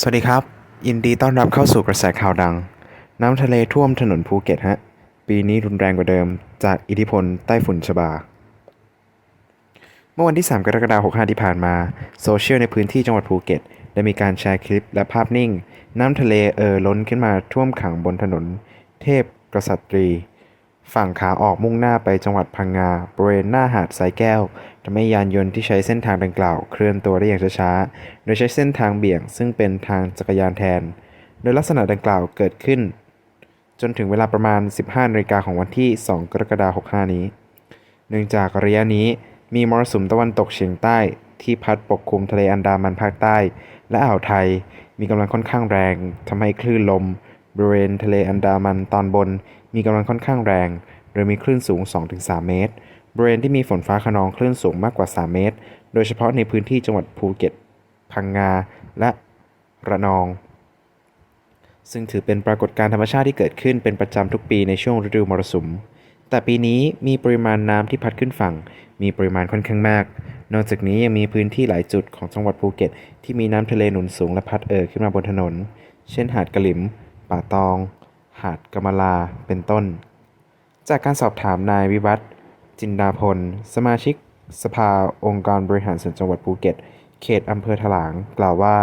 สวัสดีครับ ยินดีต้อนรับเข้าสู่กระแสข่าวดัง น้ำทะเลท่วมถนนภูเก็ตฮะ ปีนี้รุนแรงกว่าเดิม จากอิทธิพลใต้ฝุ่นชบา เมื่อวันที่ 3 กรกฎาคม65ที่ผ่านมา โซเชียลในพื้นที่จังหวัดภูเก็ต ได้มีการแชร์คลิปและภาพนิ่ง น้ำทะเลเอ่อล้นขึ้นมาท่วมขังบนถนน เทพกษัตรี ฝั่งขาออกมุ่งหน้าไปจังหวัดพังงาบริเวณหน้าหาดสายแก้ว ทำให้ยานยนต์ที่ใช้เส้นทางดังกล่าวเคลื่อนตัวได้อย่างช้าๆ โดยใช้เส้นทางเบี่ยง ซึ่งเป็นทางจักรยานแทน โดยลักษณะดังกล่าวเกิดขึ้น จนถึงเวลาประมาณ 15นาฬิกาของวันที่ 2 กรกฎาคม 65 นี้ เนื่องจากระยะนี้มีมรสุมตะวันตกเฉียงใต้ที่พัดปกคลุมทะเลอันดามันภาคใต้ และอ่าวไทยมีกำลังค่อนข้างแรงทำให้คลื่นลม บริเวณทะเลอันดามันตอนบน มีกำลังค่อนข้างแรง โดยมีคลื่นสูง 2-3 เมตร บริเวณที่มีฝนฟ้าขนองคลื่นสูงมากกว่า 3 เมตร โดยเฉพาะในพื้นที่จังหวัดภูเก็ต พังงา และระนอง ซึ่งถือเป็นปรากฏการณ์ธรรมชาติที่เกิดขึ้นเป็นประจำทุกปีในช่วงฤดูมรสุม แต่ปีนี้มีปริมาณน้ำที่พัดขึ้นฝั่ง มีปริมาณค่อนข้างมาก นอกจากนี้ยังมีพื้นที่หลายจุดของจังหวัดภูเก็ต ที่มีน้ำทะเลหนุนสูงและพัดเอ่อขึ้นมาบนถนน เช่น หาดกระหลิม ป่าตอง หาดกำมะลา เป็นต้น จากการสอบถามนายวิวัฒน์ จินดาพล สมาชิก สภาองค์การบริหารส่วนจังหวัดภูเก็ต เขตอำเภอถลาง กล่าวว่า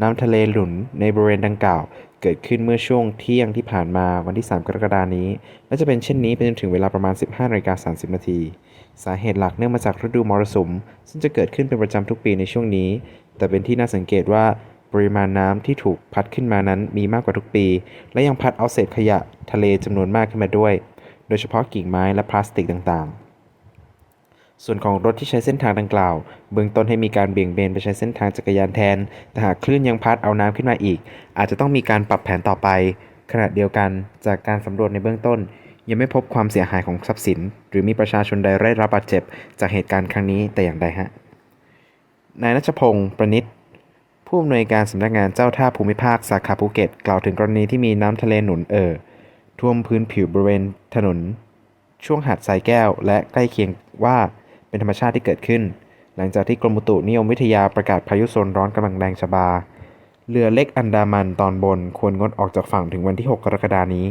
น้ำทะเลหนุนในบริเวณดังกล่าว เกิดขึ้นเมื่อช่วงเที่ยงที่ผ่านมาวันที่ 3 กรกฎานี้ และจะเป็นเช่นนี้ไปจนถึงเวลาประมาณ 15นาฬิกา30 นาที สาเหตุหลักเนื่องมาจากฤดูมรสุม ซึ่งจะเกิดขึ้นเป็นประจำทุกปีในช่วงนี้ แต่เป็นที่น่าสังเกตว่าปริมาณน้ำที่ถูกพัดขึ้นมานั้นมีมากกว่าทุกปี และยังพัดเอาเศษขยะทะเลจำนวนมากขึ้นมาด้วย โดยเฉพาะกิ่งไม้และพลาสติกต่างๆ ส่วนของรถที่ใช้เส้นทางดังกล่าว เบื้องต้นให้มีการเบี่ยงเบนไปใช้เส้นทางจักรยานแทน แต่หากคลื่นยังพัดเอาน้ำขึ้นมาอีก อาจจะต้องมีการปรับแผนต่อไป ขณะเดียวกันจากการสำรวจในเบื้องต้น ยังไม่พบความเสียหายของทรัพย์สิน หรือมีประชาชนใดได้รับบาดเจ็บ จากเหตุการณ์ครั้งนี้แต่อย่างใดฮะ นายนัชพงศ์ประนิษฐ์ผู้อำนวยการสำนักงานเจ้าท่าภูมิภาคสาขาภูเก็ต กล่าวถึงกรณีที่มีน้ำทะเลหนุนเอ่อท่วมพื้นผิวบริเวณถนน ช่วงหาดทรายแก้ว และใกล้เคียงว่า เป็นธรรมชาติที่เกิดขึ้น หลังจากที่กรมอุตุนิยมวิทยาประกาศพายุโซนร้อนกำลังแรงชะบา เรือเล็กอันดามันตอนบนควรงดออกจากฝั่งถึงวันที่ 6 กรกฎานี้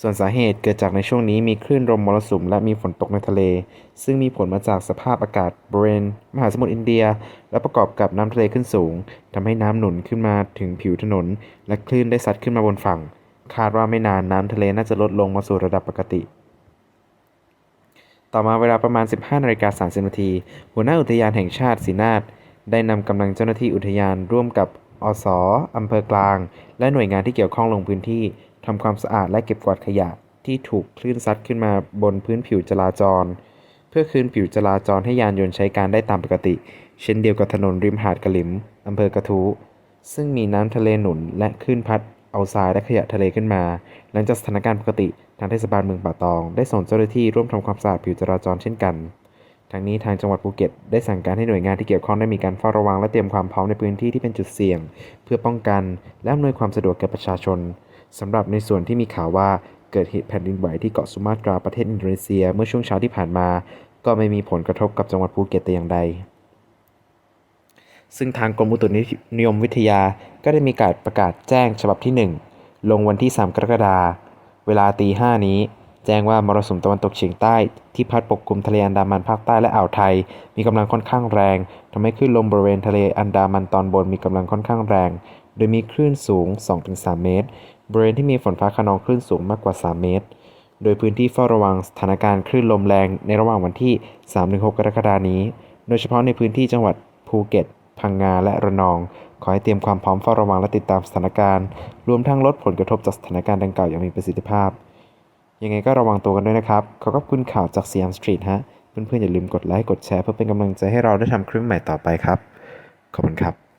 ส่วนสาเหตุเกิดจากในช่วงนี้มีคลื่นลมมรสุมและมีฝนตกในทะเล ซึ่งมีผลมาจากสภาพอากาศบริเวณมหาสมุทรอินเดีย และประกอบกับน้ำทะเลขึ้นสูงทำให้น้ำหนุนขึ้นมาถึงผิวถนน และคลื่นได้ซัดขึ้นมาบนฝั่ง คาดว่าไม่นานน้ำทะเลน่าจะลดลงมาสู่ระดับปกติ ต่อมาเวลาประมาณ 15นาฬิกา30นาทีหัวหน้าอุทยานแห่งชาติสีนาฏได้นำกำลังเจ้าหน้าที่อุทยานร่วมกับอสอำเภอกลาง และหน่วยงานที่เกี่ยวข้องลงพื้นที่ทำความสะอาดและเก็บกวาดขยะที่ถูกคลื่นซัดขึ้นมาบนพื้นผิวจราจร เพื่อคืนผิวจราจรให้ยานยนต์ใช้การได้ตามปกติ เช่นเดียวกับถนนริมหาดกะหลิมอำเภอกระทู้ซึ่งมีน้ำทะเลหนุนและคลื่นพัดเอาทรายและขยะทะเลขึ้นมา หลังจากสถานการณ์ปกติ ทางเทศบาลเมืองป่าตอง ได้ส่งเจ้าหน้าที่ร่วมทำความสะอาดผิวจราจรเช่นกัน ทั้งนี้ทางจังหวัดภูเก็ตได้สั่งการให้หน่วยงานที่เกี่ยวข้องได้มีการเฝ้าระวังและเตรียมความพร้อมในพื้นที่ที่เป็นจุดเสี่ยง เพื่อป้องกัน และอำนวยความสะดวกแก่ประชาชนสำหรับในส่วนที่มีข่าวว่าเกิดเหตุแผ่นดินไหวที่เกาะสุมาตราประเทศอินโดนีเซียเมื่อช่วงเช้าที่ผ่านมา ก็ไม่มีผลกระทบกับจังหวัดภูเก็ตแต่อย่างใด ซึ่งทางกรมอุตุนิยมวิทยาก็ได้มีการประกาศแจ้งฉบับที่ 1 ลงวันที่ 3 กรกฎาคม เวลาตีห้านี้ แจ้งว่ามรสุมตะวันตกเฉียงใต้ที่พัดปกคลุมทะเลอันดามันภาคใต้และอ่าวไทย มีกำลังค่อนข้างแรงทำให้คลื่นลมบริเวณทะเลอันดามันตอนบนมีกำลังค่อนข้างแรง โดยมีคลื่นสูง 2-3 เมตร บริเวณที่มีฝนฟ้าขนองคลื่นสูงมากกว่า 3 เมตร โดยพื้นที่เฝ้าระวังสถานการณ์คลื่นลมแรงในระหว่างวันที่ 3-6 กรกฎานี้ โดยเฉพาะในพื้นที่จังหวัดภูเก็ต พังงาและระนอง ขอให้เตรียมความพร้อมเฝ้าระวังและติดตามสถานการณ์ รวมทั้งลดผลกระทบจากสถานการณ์ดังกล่าวอย่างมีประสิทธิภาพ ยังไงก็ระวังตัวกันด้วยนะครับ ขอขอบคุณข่าวจากสยามสตรีทฮะ เพื่อนๆอย่าลืมกดไลค์ กดแชร์เพื่อเป็นกำลังใจให้เราได้ทำคลิปใหม่ต่อไปครับ ขอบคุณครับ